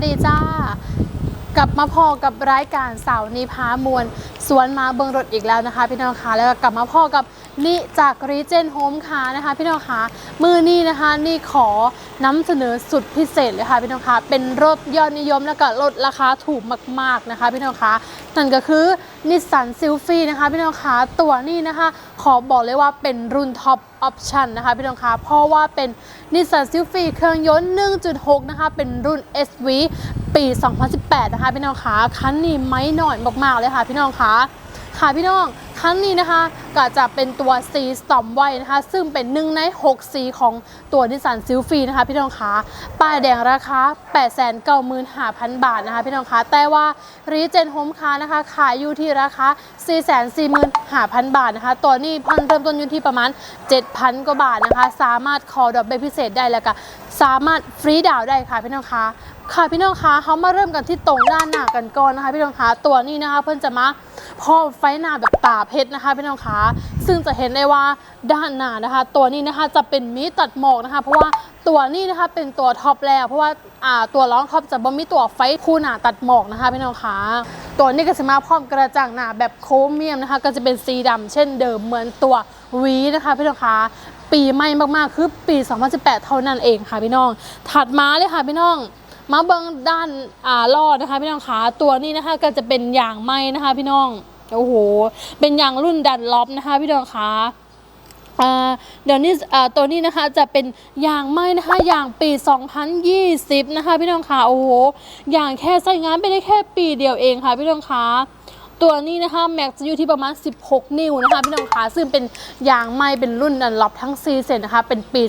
วัสดีจ้ากลับมาพอกับรายการสาวนีพามวลสวนมาเบิงรถอีกแล้วนะคะ พี่น้องคะแล้วก็กลับมาพอกับ นี่จากรีเจนโฮมค่ะนะคะพี่น้องคะมือนี่นะคะนี่ขอนำเสนอสุดพิเศษเลยค่ะพี่น้องคะเป็นรถยอดนิยมแล้วก็ลดราคาถูกมาก ๆนะคะพี่น้องคะนั่นก็คือนิสสันซิลฟี่นะคะพี่น้องคะตัวนี้นะคะ ขอบอกเลยว่าเป็นรุ่นท็อปออปชันนะคะพี่น้องคะเพราะว่าเป็นนิสสันซิลฟี่เครื่องยนต์ 1.6 นะคะ เป็นรุ่น SV ปี 2018 นะคะพี่น้องคะคันนี้ไม่หน่อยมากๆเลยค่ะพี่น้องคะค่ะพี่น้อง คันนี้นะคะก็จะเป็นตัว C Storm ไว้นะคะ ซึ่งเป็นหนึ่งใน6 C ของตัวนิสสันซิลฟีนะคะพี่น้องคะป้ายแดงราคา 895,000 บาทนะคะพี่น้องคะแต่ว่ารีเจนโฮมคานะคะขายอยู่ที่ราคา 445,000 บาทนะคะตัวนี้พันเริ่มต้นอยู่ที่ประมาณ 7,000 กว่าบาทนะคะ สามารถคอดอกเบี้ยพิเศษได้แล้วก็สามารถฟรีดาวได้ค่ะพี่น้องคะ ค่ะพี่น้องคะเขามาเริ่มกันที่ตรงด้านหน้ากันก่อนนะคะพี่น้องคะตัวนี้นะคะ เพื่อนจะมาพร้อไฟหน้าแบบตาเพชรนะคะ พี่น้องคะซึ่งจะเห็นได้ว่าด้านหน้านะคะ ตัวนี้นะคะจะเป็นมีตัดหมอกนะคะ เพราะว่าตัวนี้นะคะเป็นตัวท็อปแล้ว เพราะว่าอ่าตัวร้องท็อปจะบ่มีตัวไฟคู่หน้าตัดหมอกนะคะพี่น้องคะตัวนี้ก็จะมาพร้อมกระจังหน้าแบบโครเมียมนะคะ ก็จะเป็นสีดำเช่นเดิมเหมือนตัววีนะคะพี่น้องคะปีใหม่มากๆคือปี 2018 เท่านั้นเองค่ะพี่น้อง ถัดมาเลยค่ะพี่น้อง มาเบิ้งด้านอ่าลอดนะคะพี่น้องขาตัวนี้นะคะก็จะเป็นยางไม้นะคะ พี่น้องโอ้โหเป็นยางรุ่นดันล็อบนะคะ พี่น้องขาเดี๋ยวนี้อ่าตัวนี้นะคะจะเป็นยางไม้นะคะยางปี 2020 นะคะ พี่น้องขาโอ้โหยางแค่ใช้งานไปได้แค่ปีเดียวเองค่ะ พี่น้องขา ตัวนี้นะคะแม็กจะอยู่ที่ประมาณ 16 นิ้วนะคะพี่น้องขาซึ่งเป็นยางไหมเป็นรุ่นดันล็อบทั้ง4เซนนะคะเป็นปี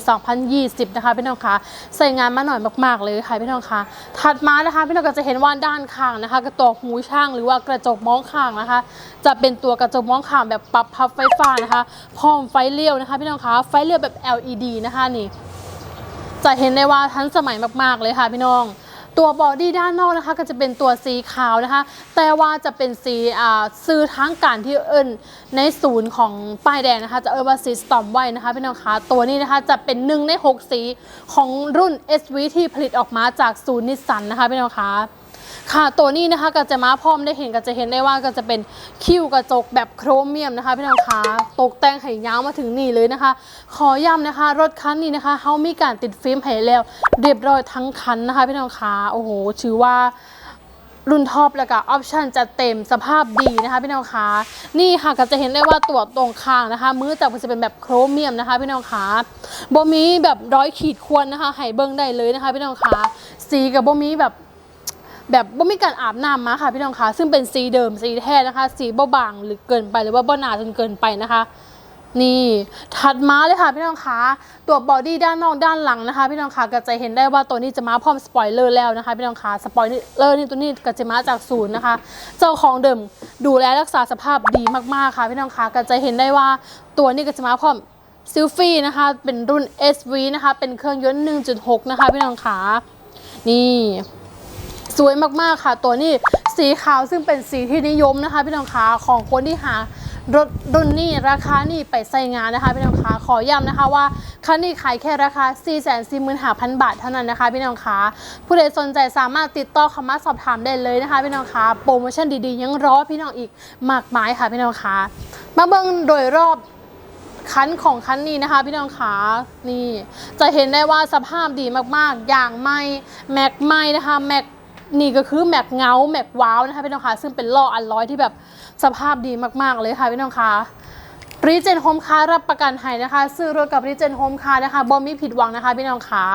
2020 นะคะพี่น้องขาใส่งานมาหน่อยมากๆเลยค่ะพี่น้องคะถัดมานะคะพี่น้องก็จะเห็นว่าด้านข้างนะคะ กระจกหูช่างหรือว่ากระจกมองข้างนะคะ จะเป็นตัวกระจกมองข้างแบบปรับพับไฟฟ้านะคะพร้อมไฟเลี้ยวนะคะ พี่น้องคะไฟเลี้ยวแบบ LED นะคะนี่จะเห็นได้ว่าทันสมัยมากๆเลยค่ะพี่น้อง ตัวบอดี้ด้านนอกนะคะก็จะเป็นตัวสีขาวนะคะ แต่ว่าจะเป็นสีอ่าซื้อทั้งการที่เอิญในศูนย์ของป้ายแดงนะคะจะเอิญว่าสีสตอมไว้นะคะพี่น้องคะตัวนี้นะคะจะเป็นหนึ่งใน 6 สีของรุ่น SV ที่ผลิตออกมาจากศูนย์นิสสันนะคะพี่น้องคะ ค่ะตัวนี้นะคะก็จะมาพร้อมได้เห็นก็จะเห็นได้ว่าก็จะเป็นคิ้วกระจกแบบโครเมียมนะคะพี่น้องคะตกแต่งให้ยาวมาถึงนี่เลยนะคะ ขอย้ำนะคะ รถคันนี้นะคะเขามีการติดฟิล์มให้แล้วเรียบร้อยทั้งคันนะคะพี่น้องคะโอ้โหถือว่ารุ่นท็อปแล้วก็ออปชันจะเต็มสภาพดีนะคะพี่น้องคะนี่ค่ะก็จะเห็นได้ว่าตัวตรงข้างนะคะ มือจับก็จะเป็นแบบโครเมียมนะคะพี่น้องคะบมีแบบร้อยขีดควรนะคะให้เบิ้งได้เลยนะคะพี่น้องคะสีกับบมีแบบ แบบว่ามีการอาบน้ำมาค่ะพี่น้องคะซึ่งเป็นสีเดิมสีแท้นะคะ สีเบาบางหรือเกินไปหรือว่าบ่หนาจนเกินไปนะคะนี่ถัดมาเลยค่ะพี่น้องคะตัวบอดี้ด้านนอกด้านหลังนะคะ พี่น้องคะก็จะเห็นได้ว่าตัวนี้จะมาพร้อมสปอยเลอร์แล้วนะคะพี่น้องคะสปอยเลอร์นี่ตัวนี้ก็จะมาจากศูนย์นะคะ เจ้าของเดิมดูแลรักษาสภาพดีมากๆค่ะพี่น้องคะก็จะเห็นได้ว่าตัวนี้ก็จะมาพร้อมซิลฟี่นะคะ เป็นรุ่น SV นะคะ เป็นเครื่องยนต์ 1.6 นะคะพี่น้องคะนี่ สวยมากๆค่ะ ตัวนี้สีขาวซึ่งเป็นสีที่นิยมนะคะ พี่น้องคะของคนที่หารถรุ่นนี้ราคานี่ไปใส่งานนะคะพี่น้องคะขอย้ำนะคะว่าคันนี้ขายแค่ราคา 445,000 บาทเท่านั้นนะคะพี่น้องคะผู้ใดสนใจสามารถติดต่อเข้ามาสอบถามได้เลยนะคะพี่น้องคะโปรโมชั่นดีๆ ยังรอพี่น้องอีกมากมายค่ะพี่น้องคะมาเบิ่งโดยรอบคันของคันนี้นะคะ พี่น้องขานี่ จะเห็นได้ว่าสภาพดีมากๆ อย่างไม่แม็กไม่นะคะแม็ก นี่ก็คือแม็กเงาแม็กว้าวนะคะพี่น้องคะซึ่งเป็นล้ออันร้อยที่แบบสภาพดีมากๆเลยค่ะพี่น้องคะรีเจนโฮมคารับประกันให้นะคะ ซื้อรถกับรีเจนโฮมคานะคะบอมมีผิดหวังนะคะพี่น้องคะ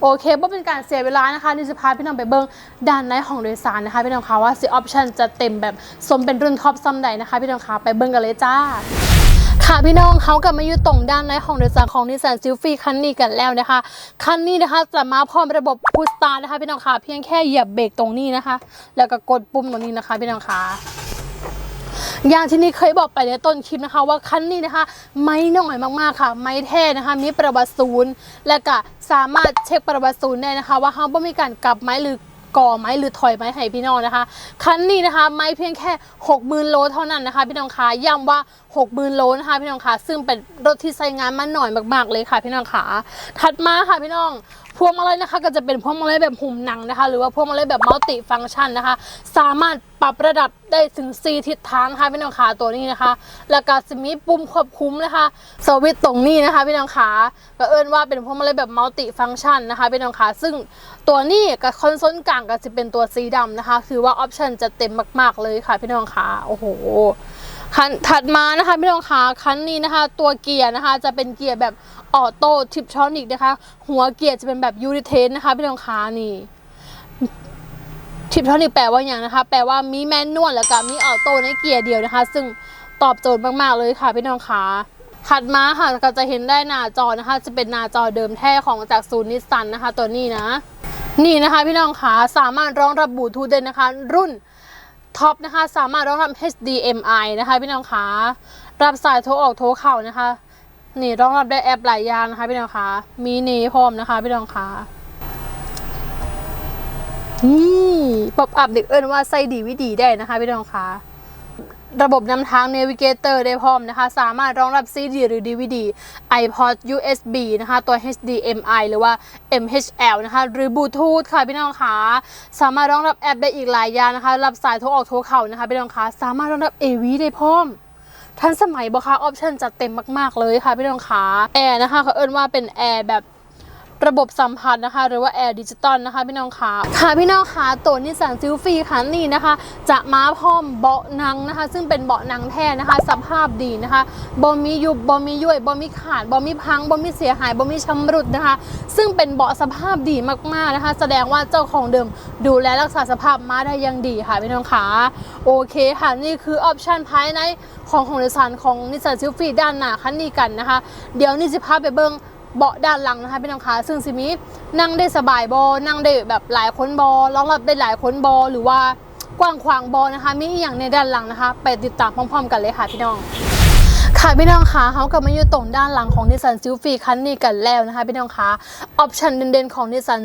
โอเคบ่เป็นการเสียเวลานะคะนี่จะพาพี่น้องไปเบิ้งด้านในห้องโดยสารนะคะพี่น้องคะว่าซีออปชันจะเต็มแบบสมเป็นรุ่นท็อปซัมใดนะคะพี่น้องคะไปเบิ้งกันเลยจ้า ค่ะพี่น้องเขากลับมาอยู่ตรงด้านในของโดยสารของนิสสันซิลฟี่คันนี้กันแล้วนะคะ คันนี้นะคะจะมาพร้อมระบบพุชสตาร์นะคะพี่น้องค่ะเพียงแค่เหยียบเบรกตรงนี้นะคะ แล้วก็กดปุ่มตรงนี้นะคะพี่น้องค่ะอย่างที่นี่เคยบอกไปในต้นคลิปนะคะ ว่าคันนี้นะคะ ไม่น้อยมากๆค่ะ ไม่แท้นะคะ มีประวัติศูนย์และก็สามารถเช็คประวัติศูนย์ได้นะคะ ว่าเขาไม่มีการกลับไม้หรือ ก่อไม้หรือถอยไม้ให้พี่น้องนะคะ คันนี้นะคะไม้เพียงแค่ 6 0,000โลเท่านั้นนะคะ พี่น้องคะย้ำว่า 6 0,000โลนะคะพี่น้องคะซึ่งเป็นรถที่ใช้งานมาหน่อยมากๆเลยค่ะพี่น้องคะถัดมาค่ะพี่น้อง พวงมาลัยนะคะก็จะเป็นพวงมาลัยแบบหุ่มหนังนะคะ หรือว่าพวงมาลัยแบบมัลติฟังก์ชันนะคะ สามารถปรับระดับได้ถึง 4 ทิศทางนะคะพี่น้องขาตัวนี้นะคะ แล้วก็จะมีปุ่มควบคุมนะคะสวิตตรงนี้นะคะพี่น้องขาก็เอิ้นว่าเป็นพวงมาลัยแบบมัลติฟังก์ชันนะคะพี่น้องขาซึ่งตัวนี้กับคอนโซลกลางก็จะเป็นตัวสีดำนะคะ คือว่าออปชันจะเต็มมาก ๆเลยค่ะพี่น้องขาโอ้โห คันถัดมานะคะพี่น้องคะคันนี้นะคะ ตัวเกียร์นะคะจะเป็นเกียร์แบบออโต้ทิปทรอนิกนะคะ หัวเกียร์จะเป็นแบบยูริเทนนะคะพี่น้องคะนี่ทิปทรอนิกแปลว่าอย่างนะคะ แปลว่ามีแมนนวลแล้วก็มีออโต้ในเกียร์เดียวนะคะ ซึ่งตอบโจทย์มาก ๆ เลยค่ะพี่น้องคะถัดมาค่ะก็จะเห็นได้หน้าจอนะคะ จะเป็นหน้าจอเดิมแท้ของจากศูนิสสันนะคะ ตัวนี้นะ นี่นะคะพี่น้องคะสามารถรองรับบลูทูธได้นะคะ รุ่น ท็อปนะคะ สามารถรองรับ HDMI นะคะพี่น้องคะรับสายโทรออกโทรเข้านะคะ นี่รองรับได้แอปหลายอย่างนะคะพี่น้องคะมีนีพร้อมนะคะพี่น้องคะนี่ป๊อปอัพเด็กเอิ้นว่าใส่ดีวิดีได้นะคะพี่น้องคะ ระบบนำทาง Navigator ได้พร้อมนะคะ สามารถรองรับ CD หรือ DVD iPod USB นะคะ ตัว HDMI หรือว่า MHL นะคะ หรือ Bluetooth ค่ะพี่น้องคะสามารถรองรับแอปได้อีกหลายอย่างนะคะ รับสายโทรออกโทรเข้านะคะพี่น้องคะสามารถรองรับ AV ได้พร้อมทันสมัยบอคะออปชันจัดเต็มมาก ๆ เลยค่ะพี่น้องคะแอร์นะคะเขาเอิ้นว่าเป็นแอร์แบบ ระบบสัมผัสนะคะ หรือว่าแอร์ดิจิตอลนะคะ พี่น้องคะค่ะพี่น้องคะตัวนิสสันซิลฟี่คันนี้นะคะ จะมาพร้อมเบาะนังนะคะ ซึ่งเป็นเบาะนังแท้นะคะ สภาพดีนะคะบอมียุบบอมีย่วยบอมีขาดบอมีพังบอมีเสียหายบอมีชำรุดนะคะ ซึ่งเป็นเบาะสภาพดีมากๆนะคะ แสดงว่าเจ้าของเดิมดูแลรักษาสภาพมาได้ยังดีค่ะพี่น้องคะโอเคค่ะนี่คือออปชันภายในของของนิสสันของนิสสันซิลฟี่ด้านหน้าคันนี้กันนะคะ เดี๋ยวนี่จะพาไปเบิ้ง เบาะด้านหลังนะคะพี่น้องคะซึ่งสิมีนั่งได้สบายบอนั่งได้แบบหลายคนบอรองรับได้หลายคนบอหรือว่ากว้างขวางบอนะคะ มีอย่างในด้านหลังนะคะ ไปติดตามพร้อม ๆ กันเลยค่ะพี่น้องค่ะพี่น้องคะเขากลับมาอยู่ตรงด้านหลังของนิสสันซิลฟีคันนี้กันแล้วนะคะพี่น้องคะออปชันเด่นๆของนิสสัน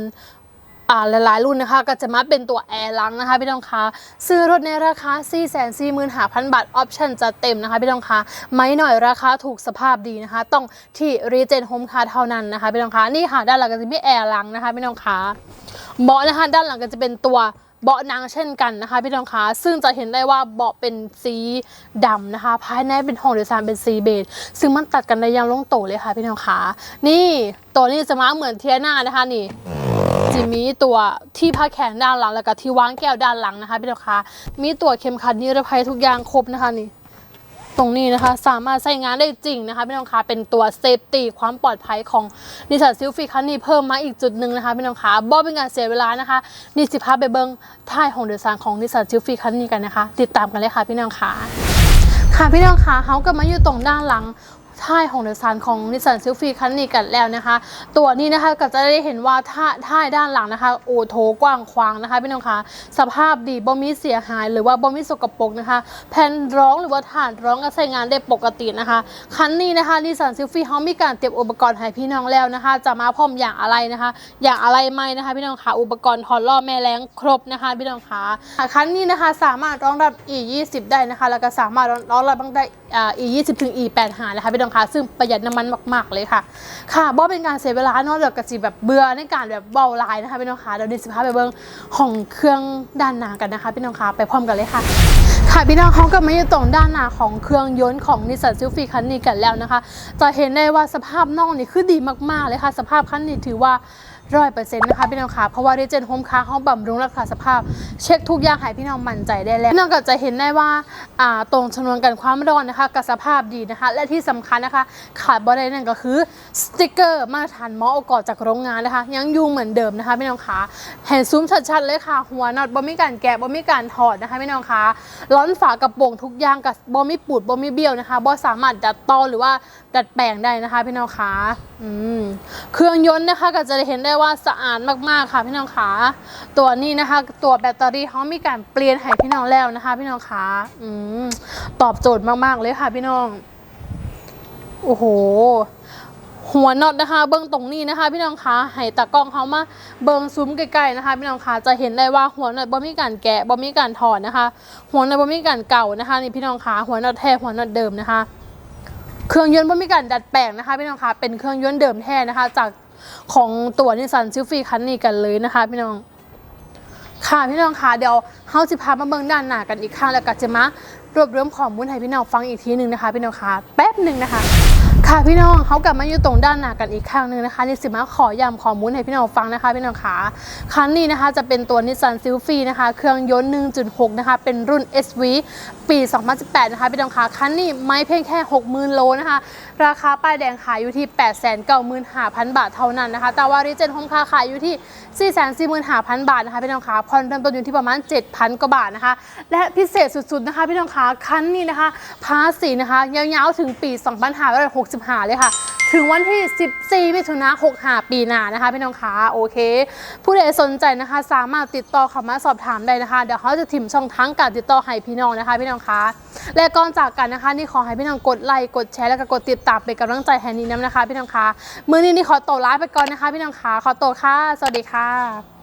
หลายๆรุ่นนะคะก็จะมาเป็นตัวแอร์ลังนะคะพี่น้องคะซื้อรถในราคา 4 4 5 0 0 0 บาท ออปชันจะเต็มนะคะพี่น้องคะไม่หน่อยราคาถูกสภาพดีนะคะ ต้องที่รีเจนโฮมคาเท่านั้นนะคะพี่น้องคะนี่ค่ะด้านหลังก็จะมีแอร์ลังนะคะพี่น้องคะเบาะนะคะด้านหลังก็จะเป็นตัวเบาะนังเช่นกันนะคะพี่น้องคะซึ่งจะเห็นได้ว่าเบาะเป็นสีดำนะคะ ภายในเป็นห้องโดยสารเป็นสีเบจซึ่งมันตัดกันได้อยังลงโตเลยค่ะพี่น้องคะนี่ตัวนี้จะมาเหมือนเทียนานะคะนี่ จะมีตัวที่ผ้าแขนด้านหลังแล้วก็ที่วางแก้วด้านหลังนะคะพี่น้องคะมีตัวเข็มขัดนิรภัยทุกอย่างครบนะคะนี่ตรงนี้นะคะสามารถใช้งานได้จริงนะคะพี่น้องคะเป็นตัวเซฟตี้ความปลอดภัยของนิสสันซิลฟีคันนี้เพิ่มมาอีกจุดหนึ่งนะคะพี่น้องคะบ่เป็นการเสียเวลานะคะนี่สิพาไปเบิ้งท้ายของโดยสารของนิสสันซิลฟีคันนี้กันนะคะ ติดตามกันเลยค่ะพี่น้องคะค่ะพี่น้องคะเขากลับมาอยู่ตรงด้านหลัง ท้ายของโดยสารของนิสสันซิลฟีคันนี้กันแล้วนะคะ ตัวนี้นะคะก็จะได้เห็นว่าท่าท้ายด้านหลังนะคะโอโถกว้างขวางนะคะพี่น้องคะสภาพดีบ่มีเสียหาย หรือว่าบ่มีสกปรกนะคะ แผ่นร้องหรือว่าฐานร้องก็ใช้งานได้ปกตินะคะคันนี้นะคะนิสสันซิลฟี่เขามีการเตรียมอุปกรณ์ให้พี่น้องแล้วนะคะ จะมาพร้อมอย่างอะไรนะคะ อย่างอะไรไม่นะคะ พี่น้องคะอุปกรณ์ถอดล้อแม่แรงครบนะคะพี่น้องคะคันนี้นะคะสามารถรองรับ e 2 0 ได้นะคะ แล้วก็สามารถรองรับบ้างได้ อ่า e 2 0ถึง e 8 5นะคะพี่น้องคะซึ่งประหยัดน้ำมันมาก ๆ เลยค่ะ ค่ะบ่เป็นการเสียเวลาเนอกจากกระสีแบบเบื่อในการแบบเบาลายนะคะพี่น้องคะเดี๋ยวดิสิพาไปเบิ้งของเครื่องด้านหน้ากันนะคะพี่น้องคะไปพร้อมกันเลยค่ะค่ะพี่น้องเขาก็มาอยู่ตรงด้านหน้าของเครื่องยนต์ของนิสสันซิลฟีคันนี้กันแล้วนะคะ จะเห็นได้ว่าสภาพนอกนี่คือดีมากๆเลยค่ะ สภาพคันนี้ถือว่า ร้อยเปอร์เซ็นต์นะคะพี่น้องคะเพราะว่าเรเจนโฮมค้าเขาบำรุงรักษาสภาพ เช็คทุกอย่างให้พี่น้องมั่นใจได้แล้วพี่น้องก็จะเห็นได้ว่าตรงชนวนกันความร้อนนะคะกับสภาพดีนะคะ และที่สำคัญนะคะขาดบ่ได้นั่นก็คือสติกเกอร์มาตรฐานมออกอจากโรงงานนะคะ ยังอยู่เหมือนเดิมนะคะพี่น้องคะเห็นซุ้มชัดๆเลยค่ะ หัวน็อตบ่มีการแกะบ่มีการถอดนะคะพี่น้องคะล้อนฝากระโปรงทุกอย่างกับบ่มีปูดบ่มีเบี้ยวนะคะบ่สามารถดัดต่อหรือว่าดัดแปลงได้นะคะพี่น้องคะเครื่องยนต์นะคะก็จะเห็นได้ว่าสะอาดมากๆค่ะพี่น้องคะตัวนี้นะคะ ตัวแบตเตอรี่เขามีการเปลี่ยนให้พี่น้องแล้วนะคะ พี่น้องคะอืมตอบโจทย์มากๆเลยค่ะพี่น้องโอ้โหหัวน็อตนะคะ เบิ้งตรงนี้นะคะ พี่น้องคะให้ตากล้องเขามาเบิ้งซุ้มใกล้ๆนะคะ พี่น้องคะจะเห็นได้ว่าหัวน็อตบ่มีการแกะบ่มีการถอดนะคะ หัวน็อตบ่มีการเก่านะคะนี่พี่น้องคะหัวน็อตแท้หัวน็อตเดิมนะคะ เครื่องยนต์บ่มีการดัดแปลงนะคะพี่น้องคะเป็นเครื่องยนต์เดิมแท้นะคะ จากของตัวนิสสันซิลฟี่คันนี้กันเลยนะคะพี่น้องค่ะพี่น้องคะเดี๋ยวเฮาสิพามาเบิ่งด้านหน้ากันอีกครั้งแล้วก็จะมารวบรวมข้อมูลให้พี่น้องฟังอีกทีหนึ่งนะคะพี่น้องคะแป๊บหนึ่งนะคะ ค่ะพี่น้องเขากลับมาอยู่ตรงด้านหน้ากันอีกครั้งหนึ่งนะคะนี่สิมาขอยำขอมูลให้พี่น้องฟังนะคะพี่น้องคะคันนี้นะคะจะเป็นตัวนิสสันซิลฟีนะคะเครื่องยนต์ 1.6 นะคะ เป็นรุ่น SV ปี 2018 นะคะพี่น้องคะคันนี้ไม่เพียงแค่ 60,000 โลนะคะ ราคาป้ายแดงขายอยู่ที่ 895,000 บาทเท่านั้นนะคะ แต่ว่ารีเจนโฮมคาขายอยู่ที่ 445,000 บาทนะคะพี่น้องคะผ่อนเริ่มต้นอยู่ที่ประมาณ 7,000 กว่าบาทนะคะ และพิเศษสุดๆนะคะพี่น้องคะคันนี้นะคะภาษีนะคะยาวๆถึงปี65 เลยค่ะ ถึงวันที่ 14มิถุนายน65 ปีหน้านะคะ พี่น้องคะโอเค ผู้ใดสนใจนะคะ สามารถติดต่อเข้ามาสอบถามได้นะคะ เดี๋ยวเขาจะถิ่มช่องทางการติดต่อให้พี่น้องนะคะ พี่น้องคะและก่อนจากกันนะคะนี่ขอให้พี่น้องกดไลค์กดแชร์แล้วก็กดติดตามเป็นกำลังใจให้นี้น้ำนะคะ พี่น้องคะมือนี้นี่ขอตัวลาไปก่อนนะคะ พี่น้องคะขอตัวค่ะ สวัสดีค่ะ